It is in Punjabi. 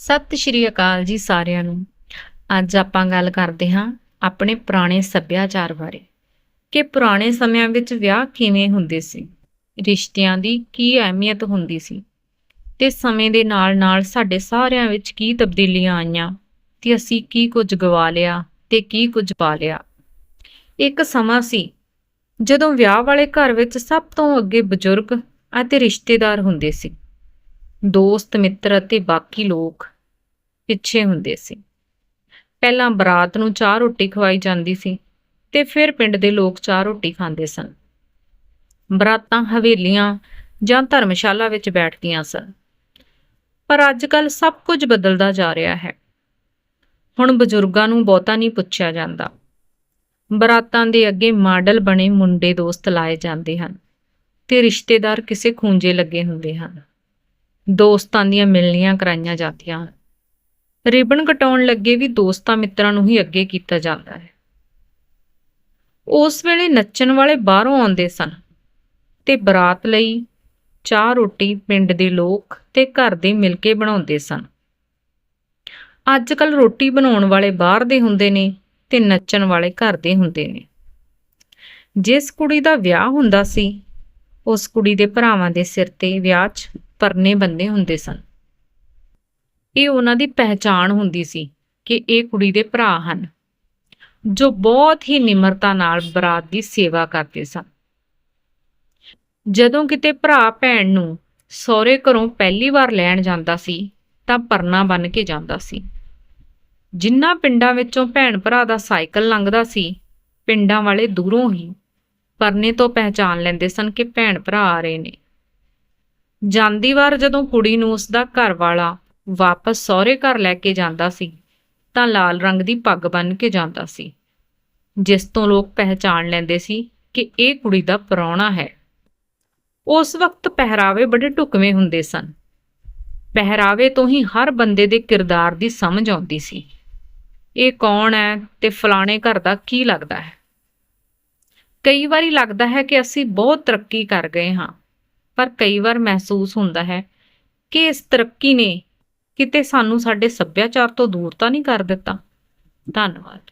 ਸਤਿ ਸ਼੍ਰੀ ਅਕਾਲ ਜੀ ਸਾਰਿਆਂ ਨੂੰ। ਅੱਜ ਆਪਾਂ ਗੱਲ ਕਰਦੇ ਹਾਂ ਆਪਣੇ ਪੁਰਾਣੇ ਸੱਭਿਆਚਾਰ ਬਾਰੇ। ਕਿ ਪੁਰਾਣੇ ਸਮਿਆਂ ਵਿੱਚ ਵਿਆਹ ਕਿਵੇਂ ਹੁੰਦੇ ਸੀ? ਰਿਸ਼ਤਿਆਂ ਦੀ ਕੀ ਅਹਿਮੀਅਤ ਹੁੰਦੀ ਸੀ? ਤੇ ਸਮੇਂ ਦੇ ਨਾਲ-ਨਾਲ ਸਾਡੇ ਸਾਰਿਆਂ ਵਿੱਚ ਕੀ ਤਬਦੀਲੀਆਂ ਆਈਆਂ? ਤੇ ਅਸੀਂ ਕੀ ਕੁਝ ਗਵਾ ਲਿਆ ਤੇ ਕੀ ਕੁਝ ਪਾ ਲਿਆ? ਇੱਕ ਸਮਾਂ ਸੀ ਜਦੋਂ ਵਿਆਹ ਵਾਲੇ ਘਰ ਵਿੱਚ ਸਭ ਤੋਂ ਅੱਗੇ ਬਜ਼ੁਰਗ ਅਤੇ ਰਿਸ਼ਤੇਦਾਰ ਹੁੰਦੇ ਸੀ। ਦੋਸਤ, ਮਿੱਤਰ ਅਤੇ ਬਾਕੀ ਲੋਕ ਪਿੱਛੇ ਹੁੰਦੇ ਸੀ। ਪਹਿਲਾਂ ਬਰਾਤ ਨੂੰ ਚਾਹ ਰੋਟੀ ਖਵਾਈ ਜਾਂਦੀ ਸੀ ਤੇ ਫਿਰ ਪਿੰਡ ਦੇ ਲੋਕ ਚਾਹ ਰੋਟੀ ਖਾਂਦੇ ਸਨ। ਬਰਾਤਾਂ ਹਵੇਲੀਆਂ ਜਾਂ ਧਰਮਸ਼ਾਲਾ ਵਿੱਚ ਬੈਠਦੀਆਂ ਸਨ। ਪਰ ਅੱਜ ਕੱਲ ਸਭ ਕੁਝ ਬਦਲਦਾ ਜਾ ਰਿਹਾ ਹੈ। ਹੁਣ ਬਜ਼ੁਰਗਾਂ ਨੂੰ ਬਹੁਤਾ ਨਹੀਂ ਪੁੱਛਿਆ ਜਾਂਦਾ। ਬਰਾਤਾਂ ਦੇ ਅੱਗੇ ਮਾਡਲ ਬਣੇ ਮੁੰਡੇ ਦੋਸਤ ਲਾਏ ਜਾਂਦੇ ਹਨ ਤੇ ਰਿਸ਼ਤੇਦਾਰ ਕਿਸੇ ਖੂੰਜੇ ਲੱਗੇ ਹੁੰਦੇ ਹਨ। ਦੋਸਤਾਂ ਦੀਆਂ ਮਿਲਣੀਆਂ ਕਰਾਈਆਂ ਜਾਂਦੀਆਂ ਹਨ। ਰਿਬਨ ਕਟਾਉਣ ਲੱਗੇ ਵੀ ਦੋਸਤਾਂ ਮਿੱਤਰਾਂ ਨੂੰ ਹੀ ਅੱਗੇ ਕੀਤਾ ਜਾਂਦਾ ਹੈ। ਉਸ ਵੇਲੇ ਨੱਚਣ ਵਾਲੇ ਬਾਹਰੋਂ ਆਉਂਦੇ ਸਨ ਤੇ ਬਰਾਤ ਲਈ ਚਾਹ ਰੋਟੀ ਪਿੰਡ ਦੇ ਲੋਕ ਤੇ ਘਰ ਦੇ ਮਿਲ ਕੇ ਬਣਾਉਂਦੇ ਸਨ। ਅੱਜ ਕੱਲ ਰੋਟੀ ਬਣਾਉਣ ਵਾਲੇ ਬਾਹਰ ਦੇ ਹੁੰਦੇ ਨੇ ਤੇ ਨੱਚਣ ਵਾਲੇ ਘਰ ਦੇ ਹੁੰਦੇ ਨੇ। ਜਿਸ ਕੁੜੀ ਦਾ ਵਿਆਹ ਹੁੰਦਾ ਸੀ ਉਸ ਕੁੜੀ ਦੇ ਭਰਾਵਾਂ ਦੇ ਸਿਰ ਤੇ ਵਿਆਹ 'ਚ ਪਰਨੇ ਬੰਦੇ ਹੁੰਦੇ ਸਨ। ਇਹ ਉਹਨਾਂ ਦੀ ਪਹਿਚਾਣ ਹੁੰਦੀ ਸੀ ਕਿ ਇਹ ਕੁੜੀ ਦੇ ਭਰਾ ਹਨ, ਜੋ ਬਹੁਤ ਹੀ ਨਿਮਰਤਾ ਨਾਲ ਬਰਾਤ ਦੀ ਸੇਵਾ ਕਰਦੇ ਸਨ। ਜਦੋਂ ਕਿਤੇ ਭਰਾ ਭੈਣ ਨੂੰ ਸਹੁਰੇ ਘਰੋਂ ਪਹਿਲੀ ਵਾਰ ਲੈਣ ਜਾਂਦਾ ਸੀ, ਤਾਂ ਪਰਨਾ ਬੰਨ ਕੇ ਜਾਂਦਾ ਸੀ। ਜਿੰਨਾ ਪਿੰਡਾਂ ਵਿੱਚੋਂ ਭੈਣ ਭਰਾ ਦਾ ਸਾਈਕਲ ਲੰਘਦਾ ਸੀ, ਪਿੰਡਾਂ ਵਾਲੇ ਦੂਰੋਂ ਹੀ ਪਰਨੇ ਤੋਂ ਪਹਿਚਾਨ ਲੈਂਦੇ ਸਨ ਕਿ ਭੈਣ ਭਰਾ ਆ ਰਹੇ ਨੇ। ਜਾਂਦੀ ਵਾਰ ਜਦੋਂ ਕੁੜੀ ਨੂੰ ਉਸ ਦਾ ਘਰ ਵਾਲਾ ਵਾਪਸ ਸਹੁਰੇ ਘਰ ਲੈ ਕੇ ਜਾਂਦਾ ਸੀ, ਤਾਂ ਲਾਲ ਰੰਗ ਦੀ ਪੱਗ ਬੰਨ ਕੇ ਜਾਂਦਾ ਸੀ, ਜਿਸ ਤੋਂ ਲੋਕ ਪਹਿਚਾਨ ਲੈਂਦੇ ਸੀ ਕਿ ਇਹ ਕੁੜੀ ਦਾ ਪ੍ਰਾਹੁਣਾ ਹੈ। ਉਸ ਵਕਤ ਪਹਿਰਾਵੇ ਬੜੇ ਢੁਕਵੇਂ ਹੁੰਦੇ ਸਨ। ਪਹਿਰਾਵੇ ਤੋਂ ਹੀ ਹਰ ਬੰਦੇ ਦੇ ਕਿਰਦਾਰ ਦੀ ਸਮਝ ਆਉਂਦੀ ਸੀ। ਇਹ ਕੌਣ ਹੈ ਤੇ ਫਲਾਣੇ ਘਰ ਦਾ ਕੀ ਲੱਗਦਾ ਹੈ? ਕਈ ਵਾਰੀ ਲੱਗਦਾ ਹੈ ਕਿ ਅਸੀਂ ਬਹੁਤ ਤਰੱਕੀ ਕਰ ਗਏ ਹਾਂ, ਪਰ ਕਈ ਵਾਰ ਮਹਿਸੂਸ ਹੁੰਦਾ ਹੈ ਕਿ ਇਸ ਤਰੱਕੀ ਨੇ ਕਿਤੇ ਸਾਨੂੰ ਸਾਡੇ ਸੱਭਿਆਚਾਰ ਤੋਂ ਦੂਰ ਤਾਂ ਨਹੀਂ ਕਰ ਦਿੱਤਾ। ਧੰਨਵਾਦ।